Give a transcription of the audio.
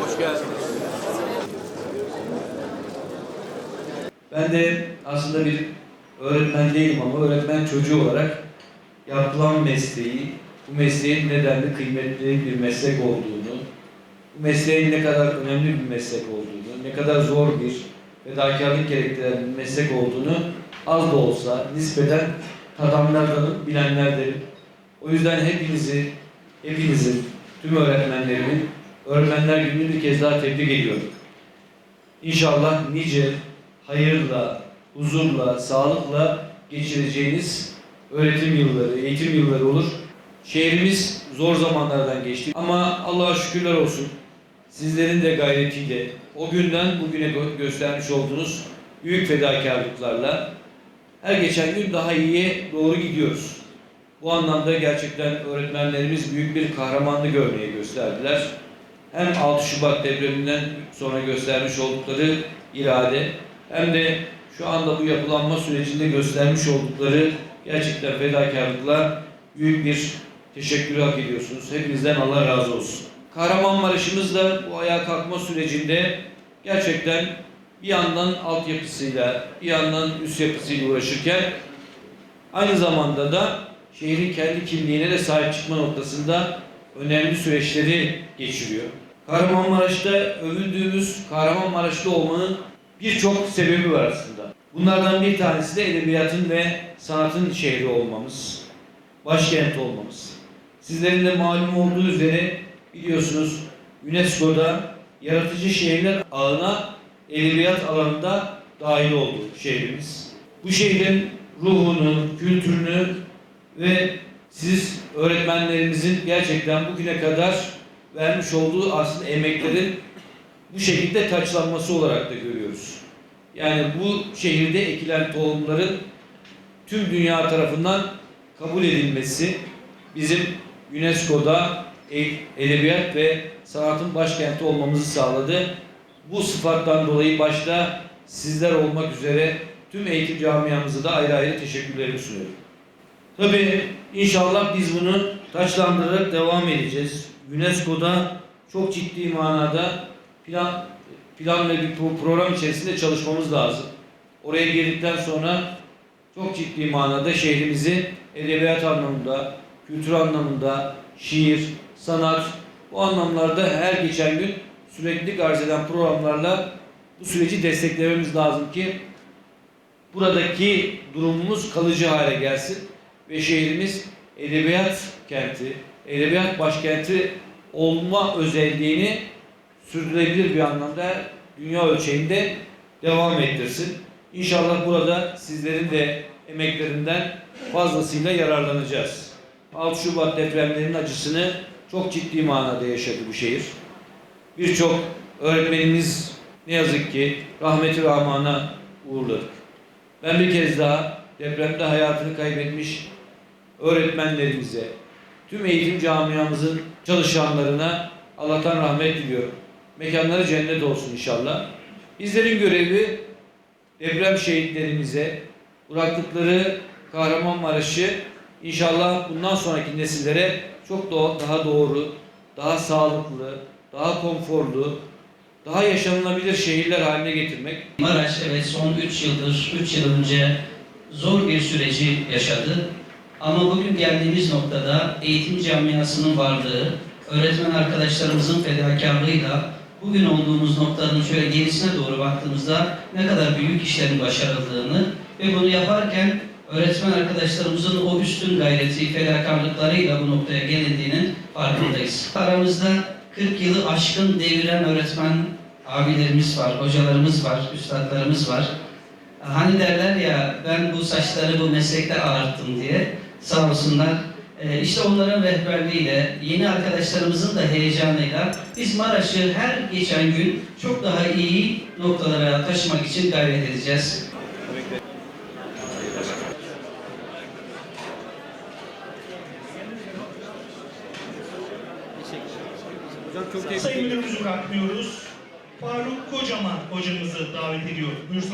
Hoş geldiniz. Ben de aslında bir öğretmen değilim ama öğretmen çocuğu olarak yapılan mesleği, bu mesleğin nedenli kıymetli bir meslek olduğunu, bu mesleğin ne kadar önemli bir meslek olduğunu, ne kadar zor bir fedakarlık gerektiren bir meslek olduğunu az da olsa nispeten tadamlardanım, bilenlerdenim. O yüzden hepinizi, hepinizin, tüm öğretmenlerimin Öğretmenler Günü'nü bir kez daha tebrik ediyorum. İnşallah nice hayırla, huzurla, sağlıkla geçireceğiniz öğretim yılları, eğitim yılları olur. Şehrimiz zor zamanlardan geçti ama Allah'a şükürler olsun. Sizlerin de gayretiyle o günden bugüne gö- göstermiş olduğunuz büyük fedakarlıklarla her geçen gün daha iyiye doğru gidiyoruz. Bu anlamda gerçekten öğretmenlerimiz büyük bir kahramanlık örneği gösterdiler. Hem 6 Şubat depreminden sonra göstermiş oldukları irade hem de şu anda bu yapılanma sürecinde göstermiş oldukları gerçekten fedakarlıkla büyük bir teşekkürü hak ediyorsunuz. Hepinizden Allah razı olsun. Kahramanmaraş'ımız da bu ayağa kalkma sürecinde gerçekten bir yandan altyapısıyla, bir yandan üst yapısıyla uğraşırken aynı zamanda da şehrin kendi kimliğine de sahip çıkma noktasında önemli süreçleri geçiriyor. Kahramanmaraş'ta övüldüğümüz Kahramanmaraşlı olmanın birçok sebebi var aslında. Bunlardan bir tanesi de edebiyatın ve sanatın şehri olmamız, başkent olmamız. Sizlerin de malum olduğu üzere biliyorsunuz UNESCO'da yaratıcı şehirler ağına edebiyat alanında dahil oldu şehrimiz. Bu şehrin ruhunu, kültürünü ve siz öğretmenlerimizin gerçekten bugüne kadar vermiş olduğu aslında emeklerin bu şekilde taçlanması olarak da görüyoruz. Yani bu şehirde ekilen tohumların tüm dünya tarafından kabul edilmesi bizim UNESCO'da e- edebiyat ve sanatın başkenti olmamızı sağladı. Bu sıfattan dolayı başta sizler olmak üzere tüm eğitim camiamıza da ayrı ayrı teşekkürlerimi sunuyorum. Tabii inşallah biz bunu taçlandırarak devam edeceğiz. UNESCO'da çok ciddi manada plan plan ve bir pro- program içerisinde çalışmamız lazım. Oraya geldikten sonra çok ciddi manada şehrimizi edebiyat anlamında, kültür anlamında, şiir, sanat bu anlamlarda her geçen gün sürekli arz eden programlarla bu süreci desteklememiz lazım ki buradaki durumumuz kalıcı hale gelsin ve şehrimiz edebiyat kenti, edebiyat başkenti olma özelliğini sürdürülebilir bir anlamda dünya ölçeğinde devam ettirsin. İnşallah burada sizlerin de emeklerinden fazlasıyla yararlanacağız. 6 Şubat depremlerinin acısını çok ciddi manada yaşadı bu şehir. Birçok öğretmenimiz ne yazık ki rahmeti rahmana uğurladık. Ben bir kez daha depremde hayatını kaybetmiş öğretmenlerimize, tüm eğitim camiamızın çalışanlarına Allah'tan rahmet diliyorum. Mekanları cennet olsun inşallah. Bizlerin görevi deprem şehitlerimize bıraktıkları Kahramanmaraş'ı inşallah bundan sonraki nesillere çok daha doğru, daha sağlıklı, daha konforlu, daha yaşanılabilir şehirler haline getirmek. Maraş evet son 3 yıldır, 3 yıl önce zor bir süreci yaşadı. Ama bugün geldiğimiz noktada eğitim camiasının varlığı, öğretmen arkadaşlarımızın fedakarlığıyla bugün olduğumuz noktanın şöyle gerisine doğru baktığımızda ne kadar büyük işlerin başarıldığını ve bunu yaparken öğretmen arkadaşlarımızın o üstün gayreti, fedakarlıklarıyla bu noktaya gelindiğinin farkındayız. Aramızda 40 yılı aşkın deviren öğretmen abilerimiz var, hocalarımız var, üstadlarımız var. Hani derler ya ben bu saçları bu meslekte ağarttım diye sağ olsunlar. Ee, işte onların rehberliğiyle, yeni arkadaşlarımızın da heyecanıyla biz Maraş'ı her geçen gün çok daha iyi noktalara taşımak için gayret edeceğiz. Sayın Müdürümüzü bırakmıyoruz. Faruk Kocaman hocamızı davet ediyor. Buyursun.